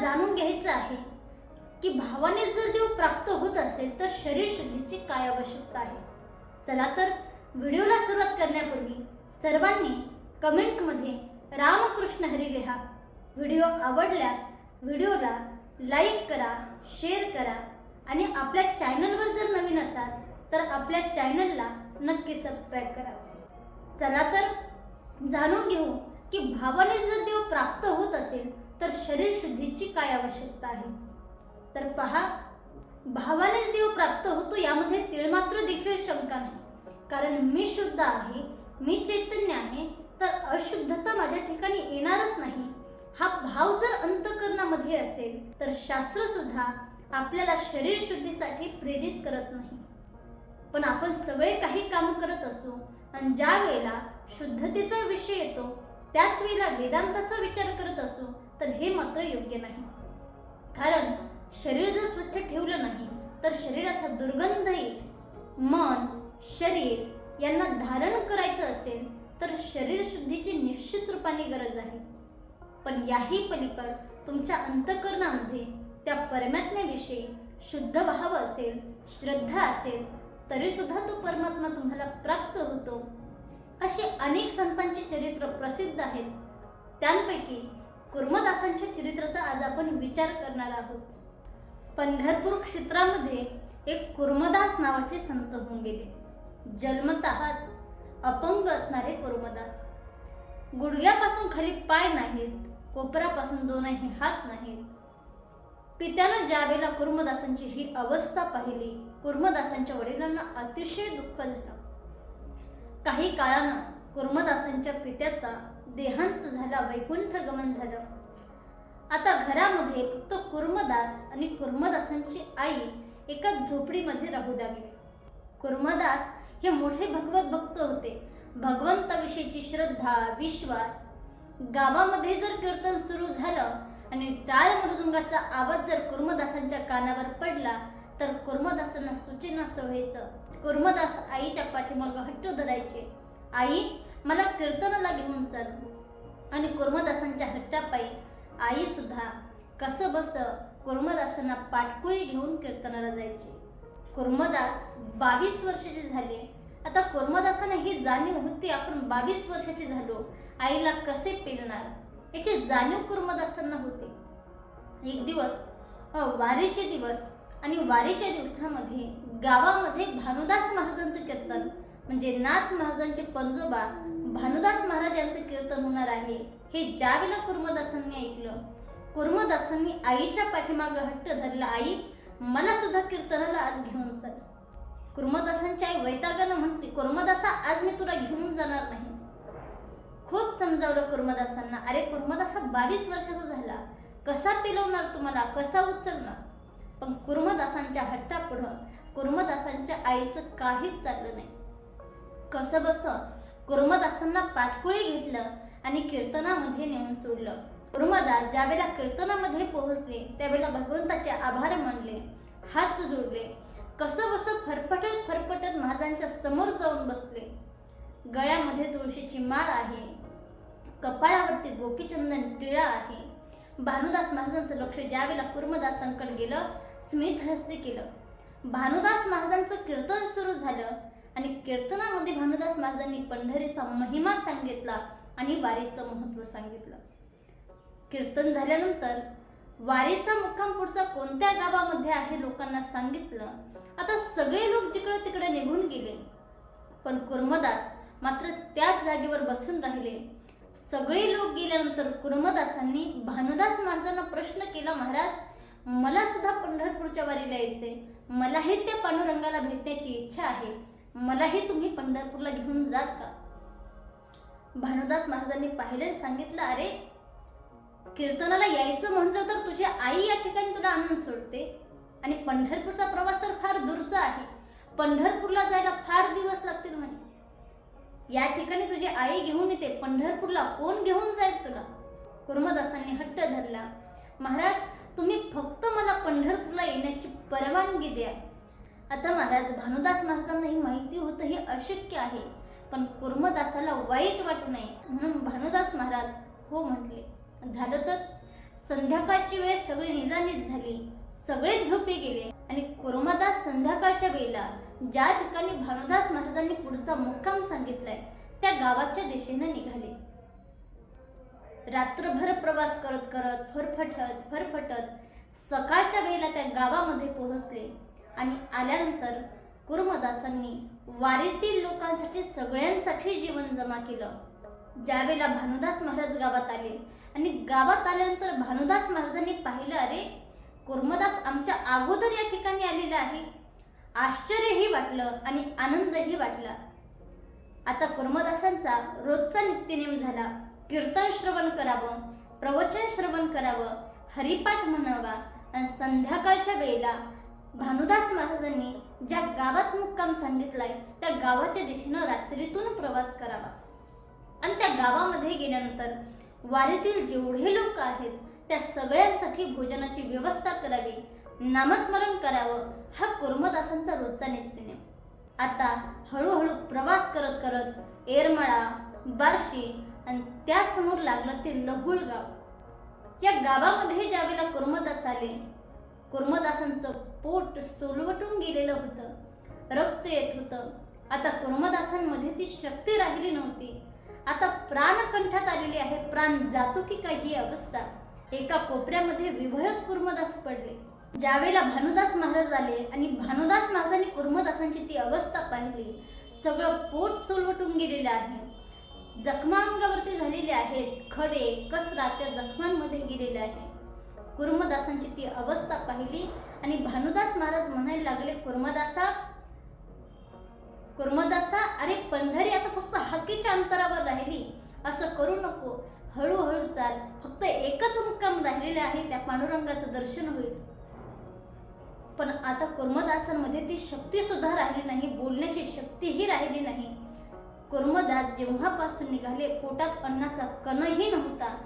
जाणून घ्यायचं आहे की भावाने जर देव प्राप्त होत असेल तर शरीर शुद्धीची काय आवश्यकता आहे? चला तर व्हिडिओला सुरुवात करण्यापूर्वी सर्वांनी कमेंटमध्ये रामकृष्ण हरी लिहा. व्हिडिओ आवडल्यास व्हिडिओला लाईक करा शेअर करा आणि आपल्या चॅनलवर जर नवीन असाल तर आपल्या चॅनलला नक्की सबस्क्राईब करा. चला तर जाणून घेऊ की भावाने जर देव प्राप्त होत असेल तर शरीर शुद्धीची काय आवश्यकता आहे? तर पहा भावानेच देव प्राप्त होतो यामध्ये तिळमात्र देखील शंका नाही. कारण मी शुद्ध आहे मी चैतन्य आहे तर अशुद्धता माझ्या ठिकाणी येणारच नाही. हा भाव जर अंतकरणामध्ये असेल तर शास्त्र सुद्धा आपल्याला शरीर शुद्धीसाठी प्रेरित करत नाही. पण आपण सगळे काही काम करत असू आणि ज्या वेळेला शुद्धतेचा विषय येतो त्याच वेळेला वेदांताचा विचार करत असू तर हे मात्र योग्य नाही. कारण शरीर जर स्वच्छ ठेवलं नाही तर शरीराचा दुर्गंध येईल मन शरीर यांना धारण करायचं असेल तर शरीर शुद्धीची निश्चित रूपाने गरज आहे. पण याही पलीकड तुमच्या अंतकरणामध्ये त्या परमात्म्याविषयी शुद्ध भाव असेल श्रद्धा असेल तरी सुद्धा तो परमात्मा तुम्हाला प्राप्त होतो. असे अनेक संतांचे चरित्र प्रसिद्ध आहेत. त्यांपैकी कुर्मदासांच्या चरित्राचा आज आपण विचार करणार आहोत. पंढरपूर क्षेत्रामध्ये एक कुर्मदास नावाचे संत होऊन गेले. जन्मतःच अपंग असणारे कुर्मदास. गुडघ्यापासून खाली पाय नाहीत कोपरापासून दोनही हात नाहीत. पित्यानं ज्यावेळेला कुर्मदासांची ही अवस्था पाहिली कुर्मदासांच्या वडिलांना अतिशय दुःख झालं. काही काळानं कुर्मदासांच्या पित्याचा देहांत झाला वैकुंठ गमन झालं. आता घरामध्ये फक्त कुर्मदास आणि कुर्मदासांची आई एका झोपडीमध्ये राहू लागले. कुर्मदास हे मोठे भगवत भक्त होते. भगवंताविषयीची श्रद्धा विश्वास गावामध्ये जर कीर्तन सुरू झालं आणि टाळ मृदुंगाचा आवाज जर कुर्मदासांच्या कानावर पडला तर कुर्मदासांना सूचना व्हायचं कुर्मदास आईच्या पाठीमागं हट्ट धरायचे. आई मला कीर्तनाला घेऊन चल. आणि कुर्मदासांच्या हट्टापायी आईसुद्धा कसं बस कुर्मदासांना पाटकुळी घेऊन कीर्तनाला जायची. कुर्मदास बावीस वर्षाचे झाले. आता कुर्मदासांना ही जाणीव होती आपण बावीस वर्षाचे झालो. आईला कसे पेलणार? याची जाणीव कुर्मदासांना होते. एक दिवस वारीचे दिवस आणि वारीच्या दिवसामध्ये गावामध्ये भानुदास महाराजांचं कीर्तन म्हणजे नाथ महाराजांचे पंजोबा भानुदास महाराज यांचं कीर्तन होणार आहे. हे ज्यावेळेला कुर्मदासांनी ऐकलं कुर्मदासांनी आईच्या पाठीमागं हट्ट धरला आई मला सुद्धा कीर्तनाला आज घेऊन चल. कुर्मदासांची आई वैतागानं म्हणते कुर्मदासा आज मी तुला घेऊन जाणार नाही. खूप समजावलं कुर्मदासांना अरे कुर्मदासा बावीस वर्षाचा झाला. कसा पिलवणार तुम्हाला? कसा उचलणार? पण कुर्मदासांच्या हट्टापुढं कुर्मदासांच्या आईचं काहीच चाललं नाही. कसं बस? असताना पाठकुळी घेतलं आणि कीर्तनामध्ये नेऊन सोडलं. कुर्मदास ज्यावेळेला कीर्तनामध्ये पोहोचले त्यावेळेला भगवंताचे आभार मानले हात जोडले. कसं बस फरफटत फरफटत महाराजांच्या समोर जाऊन बसले. गळ्यामध्ये तुळशीची माळ आहे. कपाळावरती गोपीचंदन टिळा आहे. भानुदास महाराजांचं लक्ष ज्यावेळेला कुर्मदासांकडे गेलं स्मित हास्य केलं. भानुदास महाराजांचं कीर्तन सुरू झालं. आणि कीर्तनामध्ये भानुदास महाराजांनी पंढरीचा महिमा सांगितला आणि वारीचं महत्त्व सांगितलं. कीर्तन झाल्यानंतर वारीचा मुक्काम पुढचा कोणत्या गावामध्ये आहे लोकांना सांगितलं. आता सगळे लोक जिकडे तिकडे निघून गेले. पण कुर्मदास मात्र त्याच जागेवर बसून राहिले. सगळे लोक गेल्यानंतर कुर्मदासांनी भानुदास महाराजांना प्रश्न केला महाराज मला सुद्धा पंढरपूरच्या वारीला यायचे मलाही त्या पांडुरंगाला भेटण्याची इच्छा आहे. मलाही तुम्ही पंढरपूरला घेऊन जात का? भानुदास महाराजांनी पाहिले सांगितलं अरे कीर्तनाला यायचं म्हटलं तर तुझी आई या ठिकाणी तुला आणून सोडते. आणि पंढरपूरचा प्रवास तर फार दूरचा आहे. पंढरपूरला जायला फार दिवस लागतील म्हणे. या ठिकाणी तुझी आई घेऊन येते. पंढरपूरला कोण घेऊन जाईल तुला? कुर्मदासांनी हट्ट धरला. महाराज तुम्ही फक्त मला पंढरपूरला येण्याची परवानगी द्या. आता महाराज भानुदास महाराजांना ही माहिती होतं हे अशक्य आहे. पण कुर्मदासाला वाईट वाटू नये म्हणून भानुदास महाराज हो म्हटले. झालं तर? संध्याकाळची वेळ सगळी निजानीज झाली. सगळे झोपे गेले आणि कुर्मदास संध्याकाळच्या वेळेला ज्या ठिकाणी भानुदास महाराजांनी पुढचा मुक्काम सांगितलाय त्या गावाच्या दिशेने निघाले. रात्रभर प्रवास करत करत फरफटत फरफटत सकाळच्या वेळेला त्या गावामध्ये पोहोचले. आणि आल्यानंतर कुर्मदासांनी वारीतील लोकांसाठी सगळ्यांसाठी जीवन जमा केलं. ज्यावेळेला भानुदास महाराज गावात आले आणि गावात आल्यानंतर भानुदास महाराजांनी पाहिलं अरे कुर्मदास आमच्या अगोदर या ठिकाणी आलेला आहे. आश्चर्यही वाटलं आणि आनंदही वाटला. आता कुर्मदासांचा रोजचा नित्यनेम झाला कीर्तन श्रवण करावं प्रवचन श्रवण करावं हरिपाठ म्हणावा आणि संध्याकाळच्या वेळेला भानुदास महाराजांनी ज्या गावात मुक्काम सांगितलाय त्या गावाच्या दिशेनं रात्रीतून प्रवास करावा. आणि त्या गावामध्ये गेल्यानंतर वारीतील जेवढे लोक आहेत त्या सगळ्यांसाठी भोजनाची व्यवस्था करावी नामस्मरण करावं हा कुर्मदासांचा रोजचा नित्यनेम. आता हळूहळू प्रवास करत करत एरमाळा बार्शी आणि त्यासमोर लागलं ते लहुळ गाव या गावामध्ये ज्यावेळेला कुर्मदास आले कुर्मदासांचं पोट सोलवटून गेलेलं होतं. रक्त येत होतं. आता कुर्मदासांमध्ये ती शक्ती राहिली नव्हती. आता प्राण कंठात आलेली आहे. प्राण जातो की काही ही अवस्था. एका कोपऱ्यामध्ये विव्हळत कुर्मदास पडले. ज्यावेळेला भानुदास महाराज आले आणि भानुदास महाराजांनी कुर्मदासांची ती अवस्था पाहिली सगळं पोट सोलवटून गेलेलं आहे. जखमा अंगावरती झालेले आहेत खडे कसरा त्या जखमांमध्ये गेलेले आहे कुर्मदासांची ती अवस्था पाहिली आणि भानुदास महाराज म्हणायला लागले कुर्मदासा कुर्मदासा अरे पंढरी आता फक्त हाकीच्या अंतरावर राहिली. असं करू नको. हळूहळू चाल. फक्त एकच मुक्काम राहिलेला आहे त्या पांडुरंगाचं दर्शन होईल. पण आता कुर्मदासांमध्ये ती शक्ती सुद्धा राहिली नाही बोलण्याची शक्तीही राहिली नाही. कुर्मदास जेव्हापासून निघाले पोटात अन्नाचा कणही नव्हता.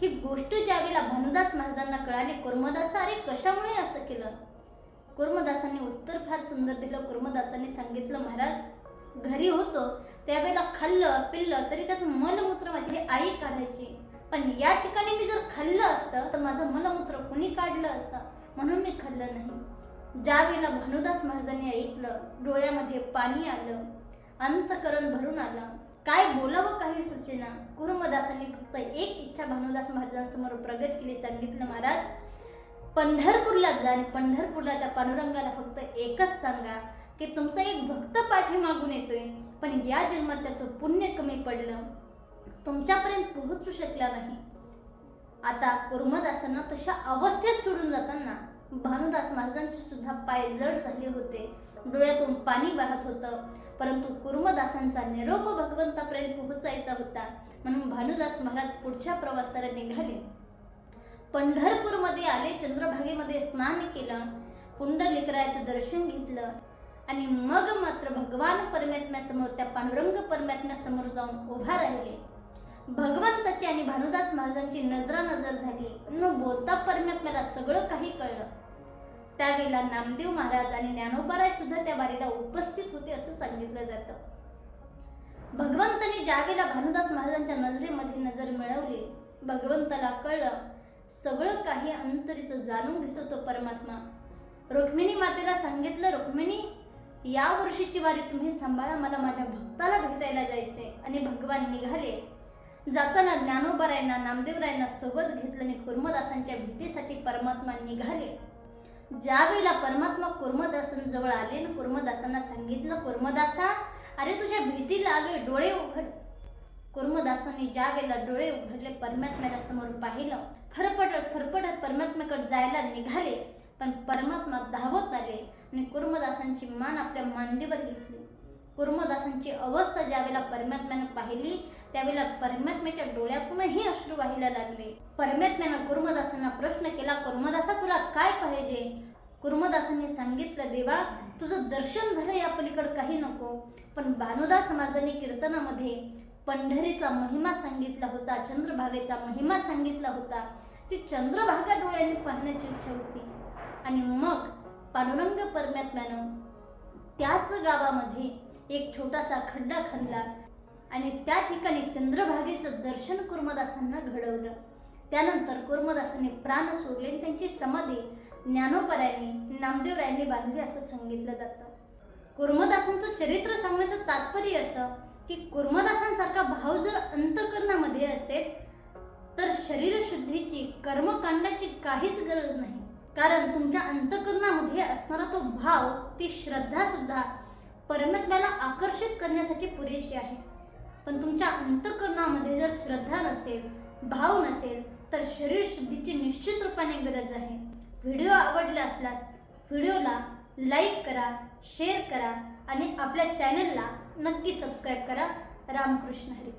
ही गोष्ट ज्यावेळेला भानुदास महाराजांना कळाली कुर्मदासा अरे कशामुळे असं केलं? कुर्मदासांनी उत्तर फार सुंदर दिलं. कुर्मदासांनी सांगितलं महाराज घरी होतो त्यावेळेला खाल्लं पिल्लं तरी त्याचं मलमूत्र माझी आई काढायची. पण या ठिकाणी मी जर खाल्लं असतं तर माझं मलमूत्र कुणी काढलं असतं? म्हणून मी खाल्लं नाही. ज्यावेळेला भानुदास महाराजांनी ऐकलं डोळ्यामध्ये पाणी आलं अंतकरण भरून आलं काय बोलावं काही सूचना? कुरुमदासांनी फक्त एक इच्छा भानुदास महाराजांसमोर प्रगट केली सांगितलं महाराज. पंढरपूरला जा आणि पंढरपूरला त्या पांडुरंगाला फक्त एकच सांगा की तुमचा एक भक्त पाठी मागून येतोय पण या जन्मात त्याचं पुण्य कमी पडलं. तुमच्यापर्यंत पोहोचू शकला नाही. आता कुर्मदासांना तशा अवस्थेत सोडून जाताना भानुदास महाराजांचे सुद्धा पाय जड झाले होते. डोळ्यातून पाणी वाहत होतं. परंतु कुर्मदासांचा निरोप भगवंतापर्यंत पोहोचायचा होता. म्हणून भानुदास महाराज पुढच्या प्रवासाला निघाले. पंढरपूरमध्ये आले चंद्रभागेमध्ये स्नान केलं पुंडलिकरायाचं दर्शन घेतलं आणि मग मात्र भगवान परमात्म्यासमोर त्या पांडुरंग परमात्म्यासमोर जाऊन उभा राहिले. भगवंताची आणि भानुदास महाराजांची नजरा नजर झाली. न बोलता परमात्म्याला सगळं काही कळलं. त्यावेळेला नामदेव महाराज आणि ज्ञानोबाराय सुद्धा त्या वारीला उपस्थित होते असं सांगितलं जातं. भगवंताने ज्यावेळेला भानुदास महाराजांच्या नजरेमध्ये नजर मिळवली भगवंताला कळलं सगळं काही अंतरीचं जाणून घेतो तो परमात्मा. रुक्मिणी मातेला सांगितलं रुक्मिणी या वर्षीची वारी तुम्ही सांभाळा मला माझ्या भक्ताला भेटायला जायचे आणि भगवान निघाले. जाताना ज्ञानोबरायांना नामदेवरायांना सोबत घेतलं आणि कुर्मदासांच्या भेटीसाठी परमात्मा निघाले. ज्यावेळेला परमात्मा कुर्मदासांजवळ आले आणि कुर्मदासांना सांगितलं कुर्मदासा अरे तुझ्या भेटीला आलोय डोळे उघड. कुर्मदासांनी ज्यावेळेला डोळे उघडले परमात्म्याला समोर पाहिलं. फरफटत फरफटत परमात्म्याकडे जायला निघाले पण परमात्मा धावत आले आणि कुर्मदासांची मान आपल्या मांडीवर घेतली. कुर्मदासांची अवस्था ज्यावेळेला परमात्म्यानं पाहिली त्यावेळेला परमात्म्याच्या डोळ्यातूनही अश्रू व्हायला लागले. परमात्म्यानं कुर्मदासांना प्रश्न केला कुर्मदासा तुला काय पाहिजे? कुर्मदासांनी सांगितलं देवा तुझं दर्शन झालं या पलीकडे काही नको. पण भानुदास महाराजांनी कीर्तनामध्ये पंढरीचा महिमा सांगितला होता चंद्रभागेचा महिमा सांगितला होता ती चंद्रभागा डोळ्याने पाहण्याची इच्छा होती. आणि मग पांडुरंग परमात्म्यानं त्याच गावामध्ये एक छोटासा खड्डा खणला. आणि त्या ठिकाणी चंद्रभागेचं दर्शन कुर्मदासांना घडवलं. त्यानंतर कुर्मदासांनी प्राण सोडले आणि त्यांची समाधी ज्ञानोपरायांनी नामदेवरायांनी बांधली असं सांगितलं जातं. कुर्मदासांचं चरित्र सांगण्याचं तात्पर्य असं की कुर्मदासांसारखा भाव जर अंतकरणामध्ये असेल तर शरीरशुद्धीची कर्मकांडाची काहीच गरज नाही. कारण तुमच्या अंतकरणामध्ये असणारा तो भाव ती श्रद्धासुद्धा परमात्म्याला आकर्षित करण्यासाठी पुरेशी आहे. पण तुमच्या अंतकरणामध्ये जर श्रद्धा नसेल भाव नसेल तर शरीर शुद्धीची निश्चित रूपाने गरज आहे. व्हिडिओ आवडला असल्यास व्हिडिओला लाईक करा शेअर करा आणि आपल्या चॅनलला नक्की सबस्क्राईब करा. रामकृष्ण हरी.